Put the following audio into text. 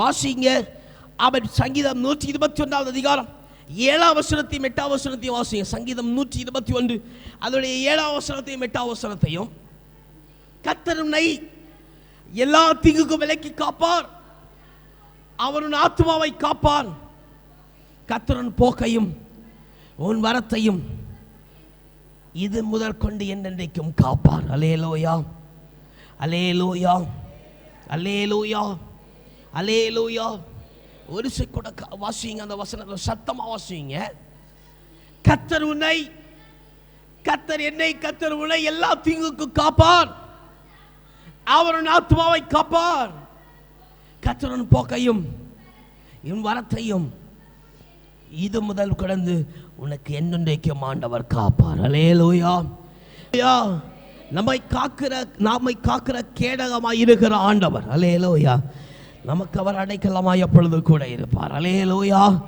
வாசிங்க. அவன் சங்கீதம் நூற்றி இருபத்தி ஒன்றாவது அதிகாரம். ஏழாம் வசனத்தையும் எட்டாம் வசனத்தையும் வாசிங்க. சங்கீதம் நூற்றி இருபத்தி ஒன்று அதனுடைய ஏழாம் வசனத்தையும் எட்டாம் வசனத்தையும் கத்தர் உன்னை எல்லா தீங்குக்கும் விலக்கி காப்பார். அவருன் ஆத்மாவை காப்பார். கத்தரன் போக்கையும் உன் வரத்தையும் இது முதல் கொண்டு என்னென்றைக்கும் காப்பார். அலேலோயா அலேலோயா அலேலோயா அலேலூயா ஒரு கூட வாசிங்க அந்த வசனத்தை சத்தமா வாசிங்க. கத்தர் உன்னை கத்தர் என்னை கத்தர் உன்னை எல்லா தீங்குக்கும் காப்பார். அவருடைய ஆத்மாவை காப்பார். கத்தரன் போக்கையும் என் வரத்தையும் இது முதல் கடந்து உனக்கு என்னென்றைக்கும் ஆண்டவர் காப்பார். அலேலூயா நம்மை காக்கிற நாமை காக்கிற கேடகமாக இருக்கிற ஆண்டவர். அலேலோயா நமக்கு அவர் அடைக்கலமாய் எப்பொழுது கூட இருப்பார். அலேலூயா